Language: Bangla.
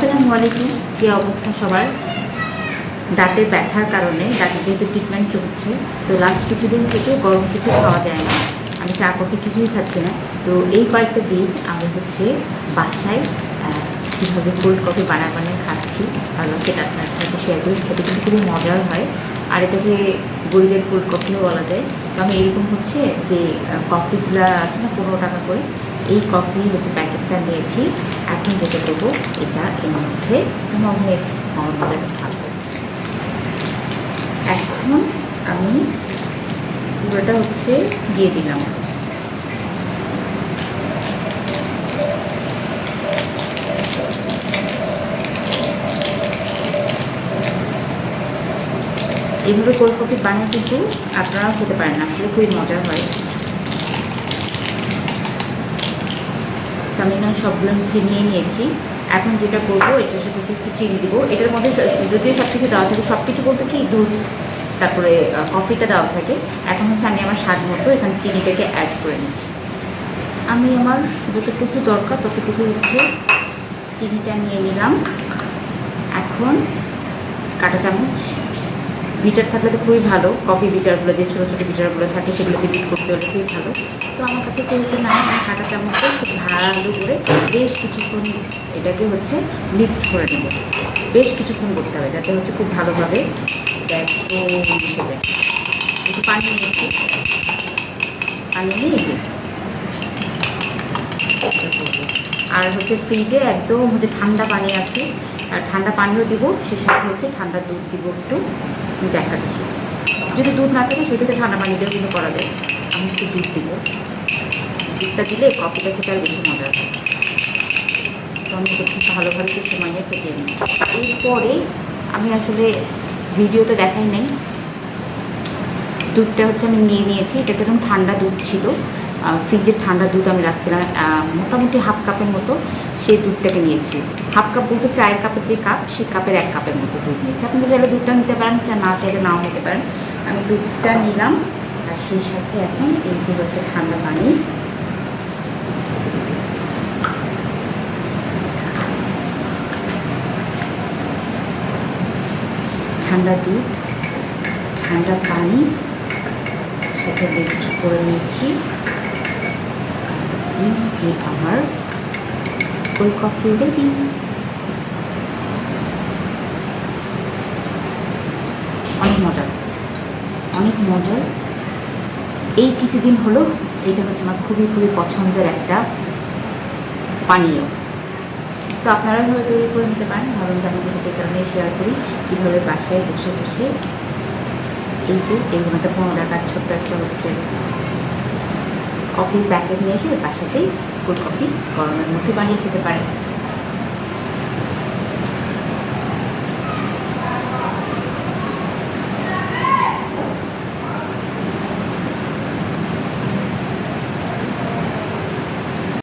আসসালামু আলাইকুম। কি অবস্থা সবার? দাঁতে ব্যথার কারণে, দাঁতে যেহেতু ট্রিটমেন্ট চলছে, তো লাস্ট কিছুদিন থেকে গরম কিছু খাওয়া যায় না। আমি চা, কফি কিছুই খাচ্ছি না। তো এই কয়েকটা দিন আমি হচ্ছে বাসায় কীভাবে কোল্ড কফি বানিয়ে খাচ্ছি ভালো সেটা আপনার সাথে শেয়ার করি। খেতে কিন্তু খুবই মজার হয়। আর এটাকে গরিবের কোল্ড কফিও বলা যায়? তো আমি এরকম হচ্ছে যে কফিগুলো আছে না, পনেরো টাকা করে, এই কফি হচ্ছে প্যাকেটটা নিয়েছি। এখন যেটা দেবো, এটা এর মধ্যে মগের মধ্যে ঢালবো এখন আমি পুরোটা হচ্ছে দিয়ে দিলাম। এইভাবে কোল্ড কফি বানিয়ে কিন্তু আপনারাও খেতে পারেন, আসলে খুবই মজা হয়। সামিনা, সবগুলো হচ্ছে নিয়ে নিয়েছি। এখন যেটা করব, এটার সাথে একটু চিনি দিব। এটার মধ্যে যদিও সব কিছু দেওয়া থাকে সব কিছু বলতে কি, দুধ, তারপরে কফিটা দেওয়া থাকে। এখন হচ্ছে আমি আমার স্বাদ মতো এখানে চিনিটাকে অ্যাড করে নিচ্ছি। আমি আমার যতটুকু দরকার, ততটুকু হচ্ছে চিনিটা নিয়ে নিলাম। এখন কাঁটা চামচ বিটার থাকলে তো খুবই ভালো, কফি বিটারগুলো, যে ছোটো ছোটো বিটারগুলো থাকে সেগুলোকে বিট করতে হলে খুবই ভালো। তো আমার কাছে যেহেতু না আমি কাঁটা চামচে খুব ভালো করে বেশ কিছুক্ষণ এটাকে হচ্ছে মিক্সড করে নেব। বেশ কিছুক্ষণ করতে হবে যাতে হচ্ছে খুব ভালোভাবে মিশে যায়। একটু পানি নিয়েছি পানি নিয়ে আর হচ্ছে ফ্রিজে একদম হচ্ছে ঠান্ডা পানি আছে। আর ঠান্ডা পানিও দিব, সে সাথে হচ্ছে ঠান্ডা দুধ দিব একটু। দেখাচ্ছি। যদি দুধ না থাকে, সেক্ষেত্রে ঠান্ডা পানি দিয়েও কিন্তু করা যায়। আমি একটু দুধ দিব। দুধটা দিলে কফিটা খেতে আর বেশি মজা হবে। তো আমি একটু ভালোভাবে একটু সময় নিয়ে ফেটিয়ে নিচ্ছি। এরপরে আমি আসলে ভিডিওতে দেখাই নাই। দুধটা হচ্ছে আমি নিয়ে নিয়েছি। এটা একদম ঠান্ডা দুধ ছিল। ফ্রিজের ঠান্ডা দুধ আমি রাখছিলাম মোটামুটি হাফ কাপের মতো সেই দুধটাকে নিয়েছি। হাফ কাপ বলতে চায়ের কাপের যে কাপ, সেই কাপের এক কাপের মতো দুধ নিয়েছি। আপনি চাইলে দুধটা নিতে পারেন না চাইলে নাও নিতে পারেন। আমি দুধটা নিলাম, আর সেই সাথে এখন এই যে হচ্ছে ঠান্ডা পানি। ঠান্ডা দুধ, ঠান্ডা পানি, সাথে মিক্সড করে নিয়েছি। এই যে আমার কোল্ড কফি রেডি অনেক মজার। অনেক মজার। এই কিছুদিন হলো এটা হচ্ছে আমার খুবই খুবই পছন্দের একটা পানীয়। তো আপনারা এভাবে তৈরি করে নিতে পারেন। ভাবলাম যে সাথে কারণে শেয়ার করি কীভাবে বাসায় বসে বসে এই যে, এরকম একটা পনেরো টাকার ছোট্ট একটা হচ্ছে কফির প্যাকেট নিয়ে এসে সাথেই গুড কফি গরমের মধ্যে বানিয়ে খেতে পারেন